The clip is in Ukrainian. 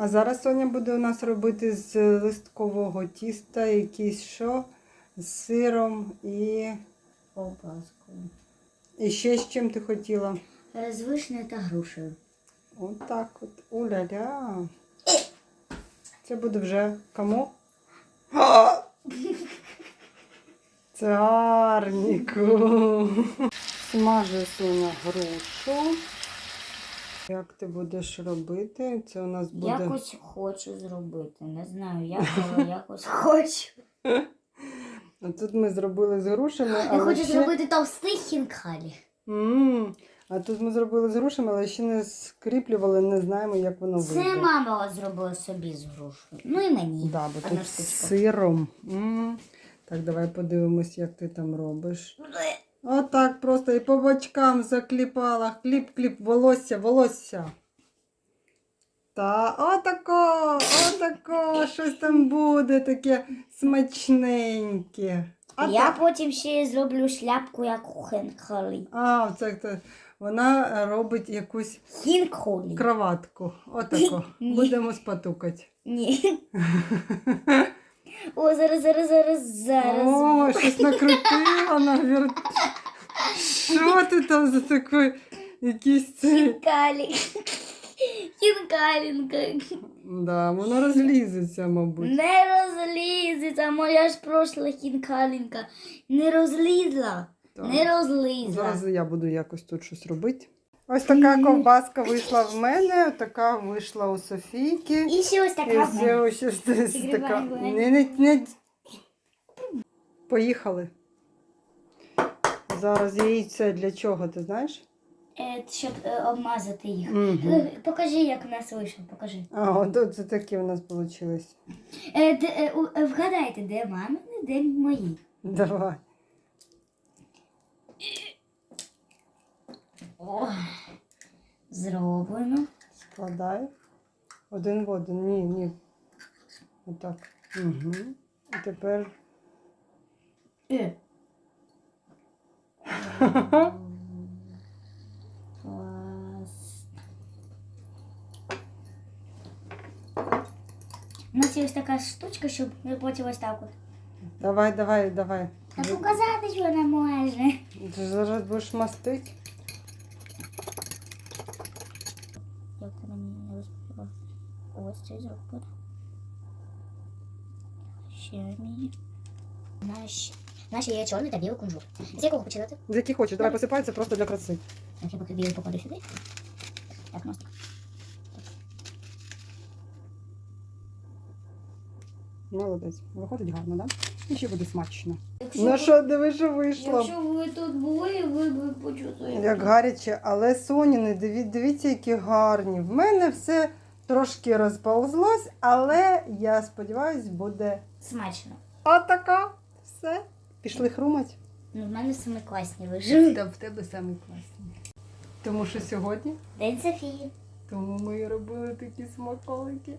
А зараз Соня буде у нас робити з листкового тіста якийсь що з сиром і, Ковбаскою. і ще з чим ти хотіла. Е, З вишнею та грушею. Отак от. Уля-ля. Це буде вже кому? Царніку. Смажу Соня грушу. Як ти будеш робити? Це у нас буде. Якось хочу зробити. Не знаю, як, але якось хочу. А тут ми зробили з грушами, Я але хочу ще... зробити товстий хінкалі. М, А тут ми зробили з грушами, але ще не скріплювали, не знаємо, як воно Це вийде. мама зробила собі з грушею. Ну і мені. Да, бо Одна тут з сиром. М. Так, давай подивимось, як ти там робиш. Отак просто і по бочкам закліпала. Кліп-кліп, волосся, волосся. Та отако, отако, щось там буде таке смачненьке. А Я так. потім ще зроблю шляпку, як у хінкалі. А, це то вона робить якусь Хінколі. кроватку. Отако. Будемо спатукати. Ні. О, зараз, зараз, зараз, зараз. О, щось накрутила на вір... Що ти там за такий якийсь цей? Хінкалі. Хінкалінка. Да, воно розлізеться, мабуть. Не розлізеться, моя ж прошла хінкалінка. Не розлізла. Так. Не розлізла. Зараз я буду якось тут щось робити. Ось така ковбаска вийшла в мене, така вийшла у Софійки. І ще ось І така. все мене. ось ось така. Не, не, не... Поїхали. Зараз яйце для чого, ти знаєш? Е, Щоб е, обмазати їх. Угу. Покажи, як у нас вийшло, покажи. А, от це такі у нас е, вгадайте, де мамини, де мої. Давай. О, зроблено. Складай. Один в один. Ні, ні. Отак. Угу. І тепер. Е. Клас. У нас є ось така штучка, щоб ми потім ось так от. Давай, давай, давай. Та показати, що вона може. Ти ж зараз будеш мастити. Як ти мені не розповіла? Ось цей зробити. Ще мені. Наші. Наші є чорний та білий кунжут. З якого починати? З яких хочеш, давай посипай, це просто для краси. Так, я поки білий покладу сюди. Так, мостик. Молодець. Виходить гарно, так? Да? І ще буде смачно. Якщо Ну ви- що, диви, що вийшло. Якщо ви тут були, ви б почули. Як гаряче, але соняни, диві, дивіться, які гарні. В мене все трошки розповзлось, але я сподіваюся, буде Смачно. отака. Все. Пішли хрумать. Ну, в мене саме класні вижили. Та в тебе саме класні. Тому що сьогодні, День Софії. тому ми і робили такі смаколики.